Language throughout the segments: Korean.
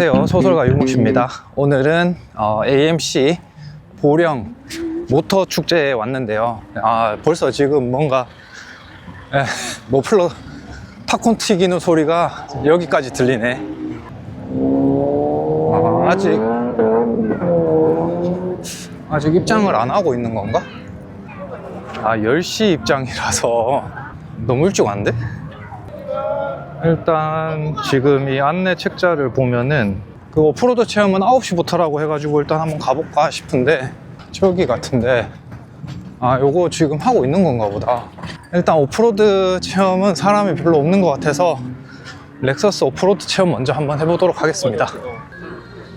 안녕하세요. 소설가 유묵씨입니다. 오늘은 어, AMC 보령 모터 축제에 왔는데요. 아, 벌써 지금 뭔가 에, 머플러 팝콘 튀기는 소리가 여기까지 들리네. 아, 아직 아직 입장을 안 하고 있는 건가? 아, 10시 입장이라서 너무 일찍 왔는데? 일단 지금 이 안내 책자를 보면은 그 오프로드 체험은 9시부터라고 해가지고 일단 한번 가볼까 싶은데 저기 같은데. 아 요거 지금 하고 있는 건가 보다. 일단 오프로드 체험은 사람이 별로 없는 것 같아서 렉서스 오프로드 체험 먼저 한번 해보도록 하겠습니다.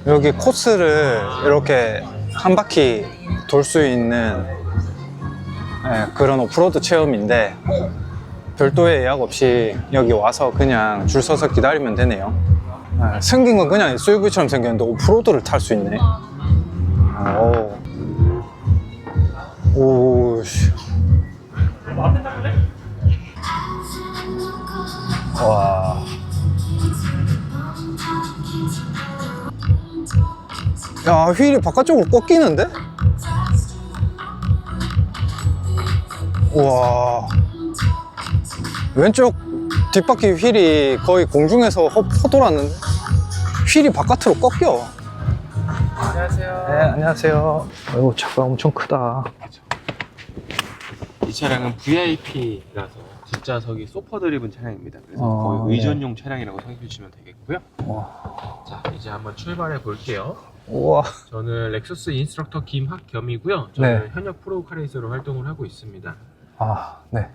여기 코스를 이렇게 한 바퀴 돌 수 있는 예, 그런 오프로드 체험인데 별도의 예약 없이 여기 와서 그냥 줄 서서 기다리면 되네요. 아, 생긴 건 그냥 SUV처럼 생겼는데 오프로드를 탈 수 있네. 오. 오, 씨. 와. 야, 휠이 바깥쪽으로 꺾이는데? 와. 왼쪽 뒷바퀴 휠이 거의 공중에서 허, 허돌았는데 휠이 바깥으로 꺾여 안녕하세요. 네 안녕하세요 아이고 차가 엄청 크다 이 차량은 VIP라서 뒷좌석이 소퍼 드리븐 차량입니다. 그래서 어, 거의 의전용 차량이라고 생각해 주시면 되겠고요. 와. 자, 이제 한번 출발해 볼게요. 우와 저는 렉서스 인스트럭터 김학겸이고요. 저는 네. 현역 프로 카레이서로 활동을 하고 있습니다. 아네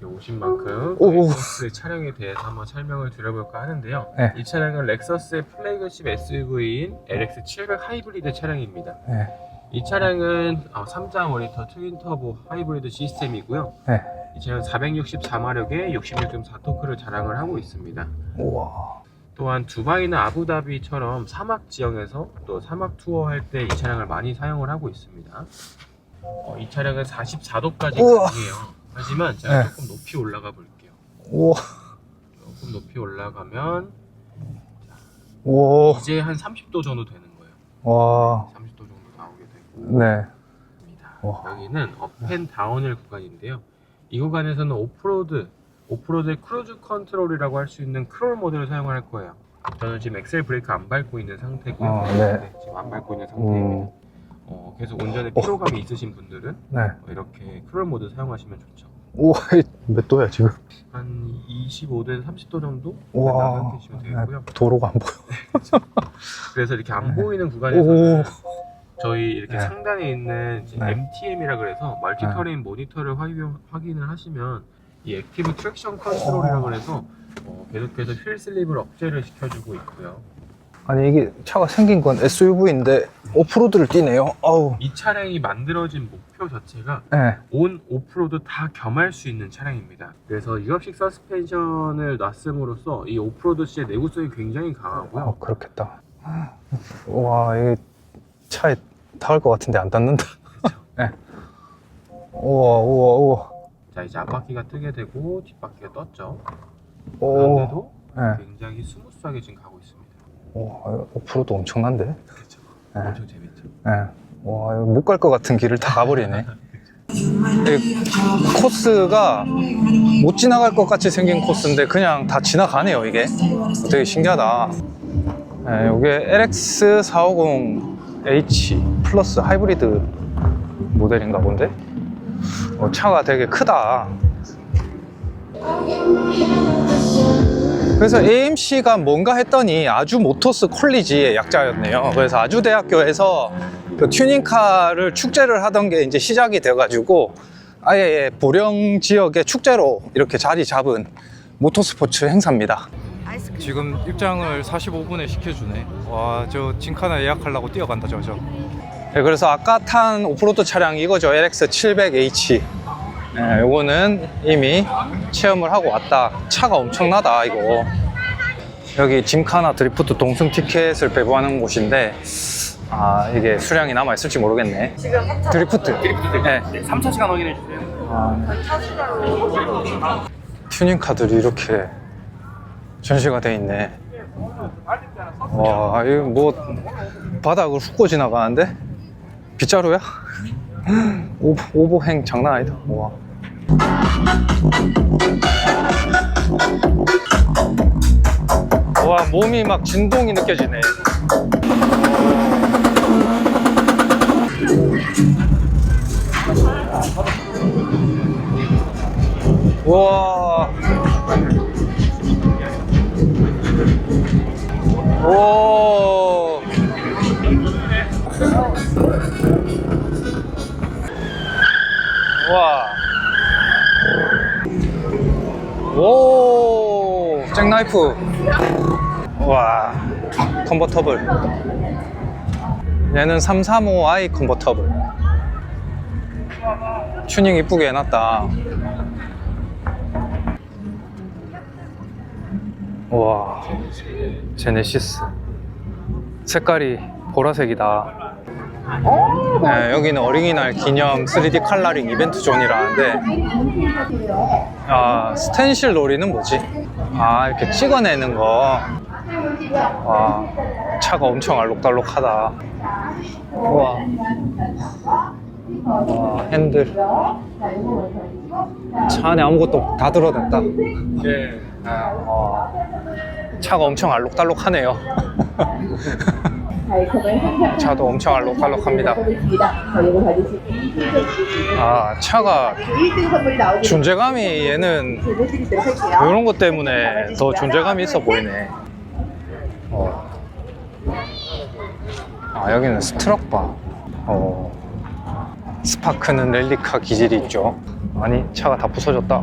이렇게 오신 만큼 오. 렉서스 차량에 대해서 한번 설명을 드려볼까 하는데요. 네. 이 차량은 렉서스의 플래그십 SUV인 LX700 하이브리드 차량입니다. 네. 이 차량은 3자 모니터 트윈 터보 하이브리드 시스템이고요. 네. 이 차량은 464마력의 66.4토크를 자랑을 하고 있습니다. 우와 또한 두바이나 아부다비처럼 사막 지형에서 또 사막 투어 할 때 이 차량을 많이 사용을 하고 있습니다. 어, 이 차량은 44도까지 우와. 가능해요. 하지만 제가 네. 조금 높이 올라가 볼게요. 우와 조금 높이 올라가면 우와 이제 한 30도 정도 되는 거예요. 와 30도 정도 나오게 되고 네. 있습니다. 와. 여기는 업앤 다운힐 구간인데요. 이 구간에서는 오프로드, 오프로드의 크루즈 컨트롤이라고 할 수 있는 크롤 모드를 사용을 할 거예요. 저는 지금 엑셀 브레이크 안 밟고 있는 상태고요. 아, 네. 지금 안 밟고 있는 상태입니다. 음, 어, 계속 운전에 피로감이 있으신 분들은 네. 어, 이렇게 크롤 모드 사용하시면 좋죠. 우와 이몇 도야 지금 한 25도에서 30도 정도 우와 생각하시면 되고요. 네, 도로가 안 보여 그래서 이렇게 안 네. 보이는 오 구간에서는 저희 이렇게 네. 상단에 있는 네. MTM이라 그래서 멀티터레인 모니터를 확인, 확인을 하시면 이 액티브 트랙션 컨트롤이라고 그래서 어, 계속해서 휠 슬립을 억제를 시켜주고 있고요. 아니 이게 차가 생긴 건 SUV인데 오프로드를 뛰네요 아우 이 차량이 만들어진 목표 자체가 네. 온 오프로드 다 겸할 수 있는 차량입니다. 그래서 유압식 서스펜션을 놨음으로써 이 오프로드 시의 내구성이 굉장히 강하고요. 어, 그렇겠다. 와, 이 차에 닿을 것 같은데 안 닿는다. 네. 우와, 우와, 우와. 자 이제 앞바퀴가 뜨게 되고 뒷바퀴가 떴죠. 오, 그런데도 네. 굉장히 스무스하게 지금 가고 있습니다. 와, 오프로드 엄청난데? 그렇죠. 네. 엄청 재밌죠. 네. 와, 못 갈 것 같은 길을 다 가버리네. 이 코스가 못 지나갈 것 같이 생긴 코스인데 그냥 다 지나가네요, 이게. 되게 신기하다. 네, 이게 LX450H 플러스 하이브리드 모델인가 본데? 어, 차가 되게 크다. 그래서 AMC가 뭔가 했더니 아주 모터스 콜리지의 약자였네요. 그래서 아주 대학교에서 그 튜닝카를 축제를 하던 게 이제 시작이 돼가지고 아예 보령 지역의 축제로 이렇게 자리 잡은 모터스포츠 행사입니다. 지금 입장을 45분에 시켜주네. 와, 저 진카나 예약하려고 뛰어간다, 저, 저. 네, 그래서 아까 탄 오프로드 차량 이거죠. LX700H. 네, 요거는 이미 체험을 하고 왔다. 차가 엄청나다, 이거. 여기 짐카나 드리프트 동승 티켓을 배부하는 곳인데, 아, 이게 수량이 남아 있을지 모르겠네. 지금 드리프트. 드리프트 네. 3차 시간 확인해 주세요. 아, 차수라로 튜닝카들이 이렇게 전시가 돼 있네. 와, 이거 뭐 바닥을 훑고 지나가는데 빗자루야? 오, 오버행 장난 아니다. 와. 와, 몸이 막 진동이 느껴지네. 와. 오. 와. 오. 잭나이프. 와. 컨버터블. 얘는 335i 컨버터블. 튜닝 이쁘게 해놨다. 와. 제네시스. 색깔이 보라색이다. 네, 여기는 어린이날 기념 3D 칼라링 이벤트 존이라는데 아 스텐실 놀이는 뭐지? 아 이렇게 찍어내는 거. 와, 차가 엄청 알록달록하다. 우와. 와 핸들. 차 안에 아무것도 다 들어댔다. 예. 아, 와, 차가 엄청 알록달록하네요 차도 엄청 알록달록합니다 아 차가 1등 선물이 나오게 존재감이 얘는. 이런 것 때문에 더 존재감이 있어 보이네. 어. 아 여기는 스트럭바. 어. 스파크는 렐리카 기질이 있죠. 아니 차가 다 부서졌다.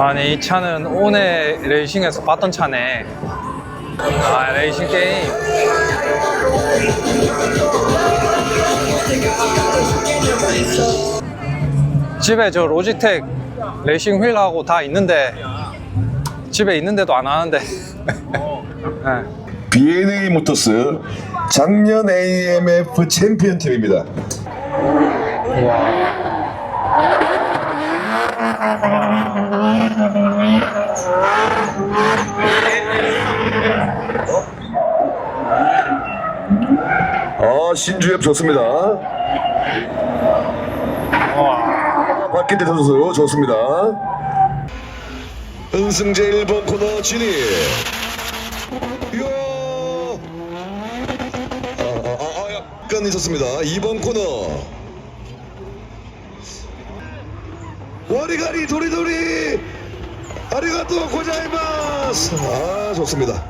아니 이 차는 오네 레이싱에서 봤던 차네. 아 레이싱 게임. 집에 저 로지텍 레이싱 휠하고 다 있는데 집에 있는데도 안 하는데. 네. BNA 모터스 작년 AMF 챔피언 팀입니다. 아 신주엽 좋습니다. 박기대 선수 좋습니다. 은승재 1번 코너 진입. 이야. 아, 아, 아, 아, 약간 있었습니다. 2번 코너. 와리가리 도리도리 아리가또 고자이마스. 아 좋습니다.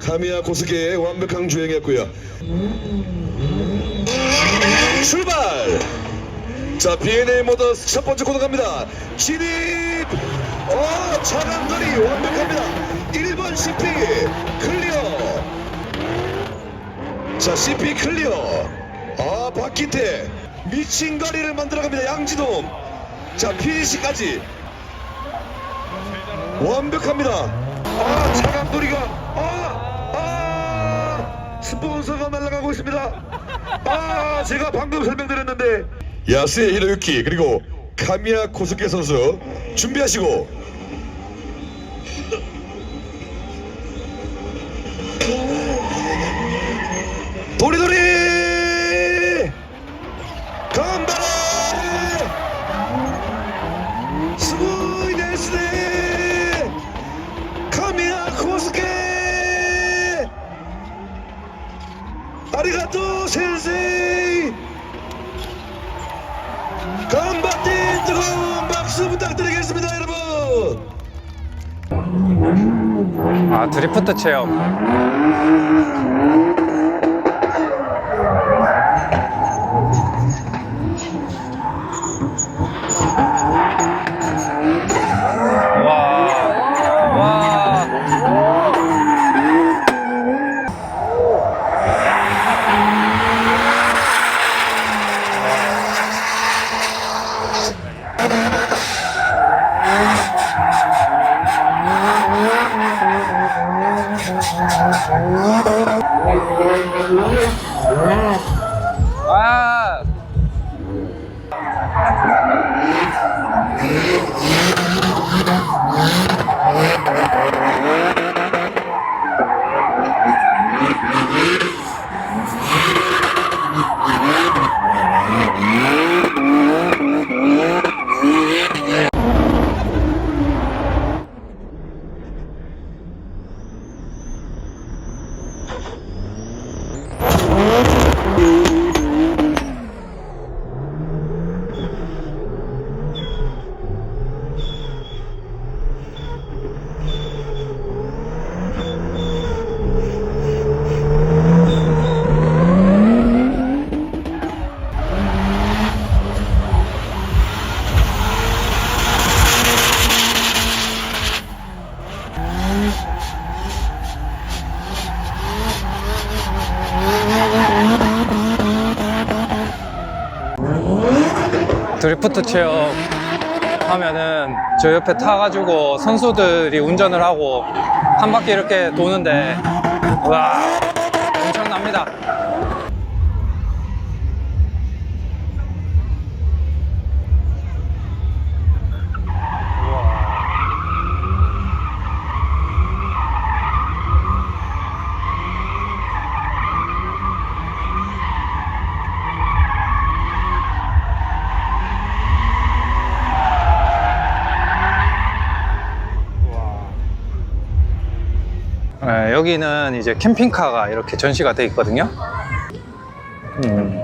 카미야 고스케의 완벽한 주행이었고요. 출발! 자 BNA 모더스 첫 번째 코너 갑니다. 진입! 어 차량거리 완벽합니다. 1번 CP 클리어. 자 CP 클리어. 아 박기태. 미친 거리를 만들어갑니다. 양지동 자 피니시까지 완벽합니다. 아 차강돌이가 아, 아 스폰서가 날아가고 있습니다. 아 제가 방금 설명드렸는데. 야스의 히로유키 그리고 카미야 코스케 선수 준비하시고. 도리도리 아 드리프트 체험. 리프트 체험 하면은 저 옆에 타가지고 선수들이 운전을 하고 한 바퀴 이렇게 도는데 와 엄청납니다. 네, 여기는 이제 캠핑카가 이렇게 전시가 돼 있거든요. 음.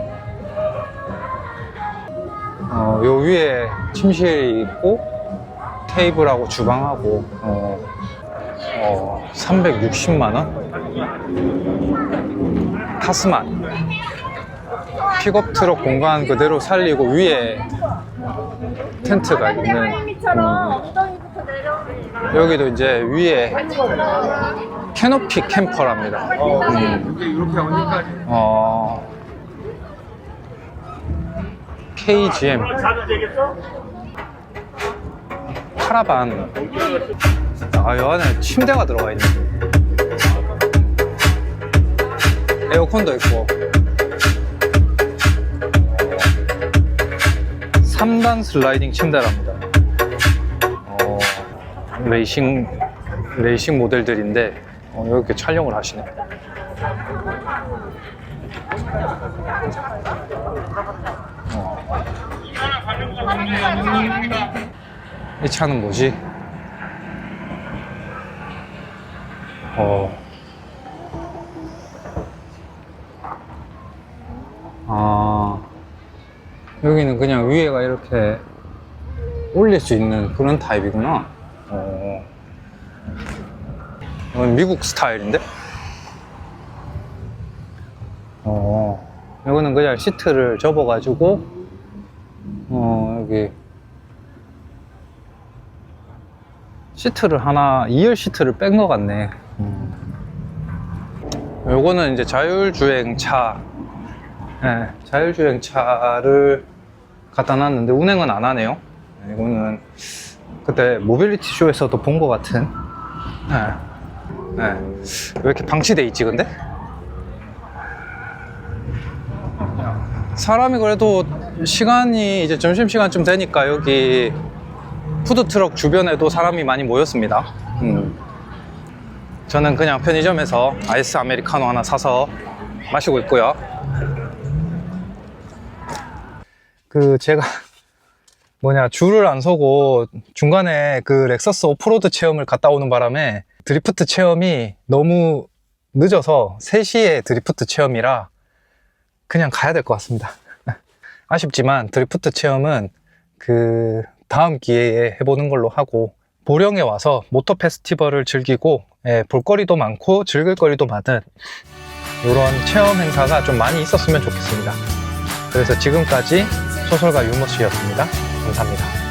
어, 요 위에 침실이 있고 테이블하고 주방하고 어, 어, 360만 원. 타스만 픽업 트럭 공간 그대로 살리고 위에 텐트가 있는 음. 여기도 이제 위에 캐노피 캠퍼랍니다. 음. 근데 이렇게 오니까 어, KGM 카라반. 아, 여 안에 침대가 들어가 있네. 에어컨도 있고. 3단 슬라이딩 침대랍니다. 어, 레이싱 레이싱 모델들인데 어, 이렇게 촬영을 하시네 이 차는 뭐지? 어. 아. 여기는 그냥 위에가 이렇게 올릴 수 있는 그런 타입이구나. 어. 이건 미국 스타일인데? 어. 이거는 그냥 시트를 접어가지고, 어, 여기. 시트를 하나, 2열 시트를 뺀 것 같네. 음. 요거는 이제 자율주행차, 예, 자율주행차를 갖다 놨는데 운행은 안 하네요. 예, 이거는 그때 모빌리티 쇼에서도 본 것 같은. 예, 예. 왜 이렇게 방치돼 있지, 근데? 사람이 그래도 시간이 이제 점심시간쯤 되니까 여기 푸드트럭 주변에도 사람이 많이 모였습니다. 음. 저는 그냥 편의점에서 아이스 아메리카노 하나 사서 마시고 있고요. 그 제가 뭐냐 줄을 안 서고 중간에 그 렉서스 오프로드 체험을 갔다 오는 바람에 드리프트 체험이 너무 늦어서 3시에 드리프트 체험이라 그냥 가야 될 것 같습니다. 아쉽지만 드리프트 체험은 그 다음 기회에 해보는 걸로 하고 보령에 와서 모터 페스티벌을 즐기고 예, 볼거리도 많고 즐길 거리도 많은 이런 체험 행사가 좀 많이 있었으면 좋겠습니다. 그래서 지금까지 소설가 유머씨였습니다. 감사합니다.